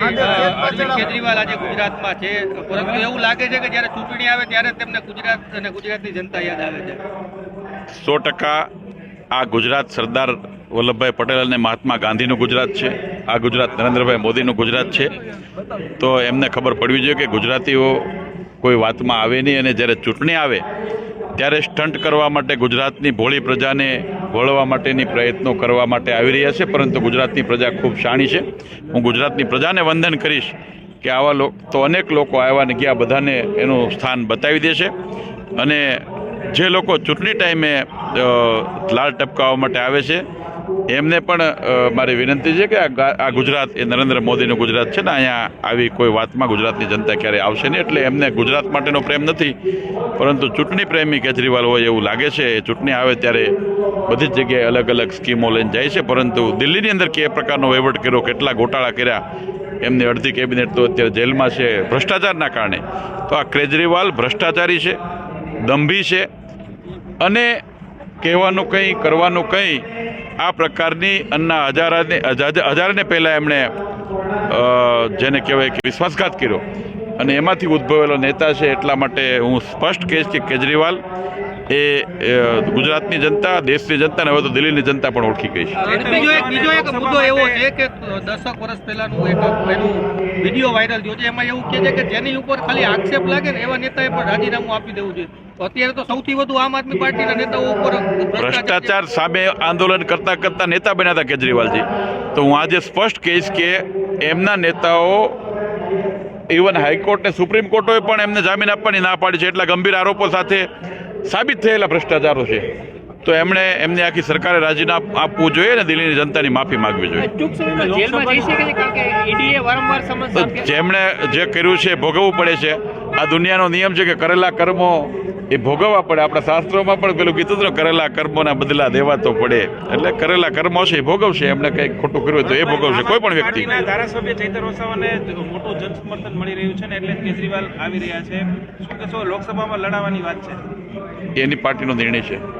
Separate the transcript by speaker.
Speaker 1: અરવિંદ કેજરીવાલ આજે ગુજરાતમાં છે. પરંતુ એવું લાગે છે કે જ્યારે ચૂંટણી આવે ત્યારે તેમને ગુજરાત અને ગુજરાતની જનતા યાદ આવે છે.
Speaker 2: સો ટકા આ ગુજરાત સરદાર વલ્લભભાઈ પટેલ અને મહાત્મા ગાંધીનું ગુજરાત છે આ ગુજરાત નરેન્દ્રભાઈ મોદીનું ગુજરાત છે. તો એમને ખબર પડવી જોઈએ કે ગુજરાતીઓ કોઈ વાતમાં આવે નહીં અને જ્યારે ચૂંટણી આવે ત્યારે સ્ટન્ટ કરવા માટે ગુજરાતની ભોળી પ્રજાને વળવા માટેની પ્રયત્નો કરવા માટે આવી રહ્યા છે, પરંતુ ગુજરાતની પ્રજા ખૂબ શાણી છે. હું ગુજરાતની પ્રજાને વંદન કરીશ કે આવા લોકો, તો અનેક લોકો આવ્યા ને ગયા, બધાને એનું સ્થાન બતાવી દેશે. અને જે લોકો ચૂંટણી ટાઈમે લાળ ટપકાવવા માટે આવે છે એમને પણ મારી વિનંતી છે કે આ ગુજરાત, એ નરેન્દ્ર મોદીનું ગુજરાત છે ને, અહીંયા આવી કોઈ વાતમાં ગુજરાતની જનતા ક્યારેય આવશે નહીં, એટલે એમને ગુજરાત માટેનો પ્રેમ નથી. પરંતુ ચૂંટણી પ્રેમી કેજરીવાલ હોય એવું લાગે છે ચૂંટણી આવે ત્યારે બધી જ જગ્યાએ અલગ અલગ સ્કીમો લઈને જાય છે, પરંતુ દિલ્હીની અંદર કે પ્રકારનો વહીવટ કર્યો, કેટલા ગોટાળા કર્યા, એમની અડધી કેબિનેટ તો અત્યારે જેલમાં છે, ભ્રષ્ટાચારના કારણે. તો આ કેજરીવાલ ભ્રષ્ટાચારી છે, દંભી છે, અને કહેવાનું કંઈ, કરવાનું કંઈ, આ પ્રકારની અન્ના હજારાને હજા- હજારને પહેલાં એમણે જેને કહેવાય કે વિશ્વાસઘાત કર્યો. અને એમાંથી ઉદ્ભવેલો નેતા છે એટલા માટે હું સ્પષ્ટ કહીશ કે કેજરીવાલ એ ગુજરાતની જનતા દેશની જનતા અને હવે તો દિલ્હીની જનતા પણ ઓળખી ગઈ છે.
Speaker 1: બીજો એક બીજો એક મુદ્દો એવો છે કે દસક વર્ષ પહેલાનું એક એનું વીડિયો વાયરલ થયો છે. એમાં એવું કહે છે કે જેની ઉપર ખાલી આક્ષેપ લાગે ને એવા નેતાએ પણ રાજીનામું આપી દેવું જોઈએ. અત્યારે તો સૌથી વધુ આમ આદમી પાર્ટીના નેતાઓ ઉપર
Speaker 2: ભ્રષ્ટાચાર સામે આંદોલન કરતા કરતા નેતા બન્યા હતા કેજરીવાલજી. તો હું આજે સ્પષ્ટ કહીશ કે એમના નેતાઓ ઇવન હાઈકોર્ટ ને સુપ્રીમ કોર્ટોએ પણ એમને જામીન આપવાની ના પાડી છે. એટલા ગંભીર આરોપો સાથે સાબિત થયેલા ભ્રષ્ટાચારો છે. તો એમણે એમની આખી સરકારે રાજીનામું આપવું જોઈએ અને દિલ્હીની જનતાની માફી માંગવી જોઈએ. જેમણે જે કર્યું છે ભોગવવું પડે છે. આ દુનિયાનો નિયમ છે કે કરેલા કર્મો એ ભોગવવા પડે. આપણા શાસ્ત્રોમાં પણ પેલું કીધું હતું કરેલા કર્મોના બદલા દેવા તો પડે. એટલે કરેલા કર્મો છે એ ભોગવશે એમને કંઈક ખોટું કર્યું તો એ ભોગવશે કોઈ પણ વ્યક્તિ.
Speaker 3: ધારાસભ્ય ચૈતર વસાવાને મોટું જન સમર્થન મળી રહ્યું છે ને એટલે કેજરીવાલ આવી રહ્યા છે. શું કહેશો લોકસભામાં લડાવવાની વાત છે?
Speaker 2: એની પાર્ટીનો નિર્ણય છે.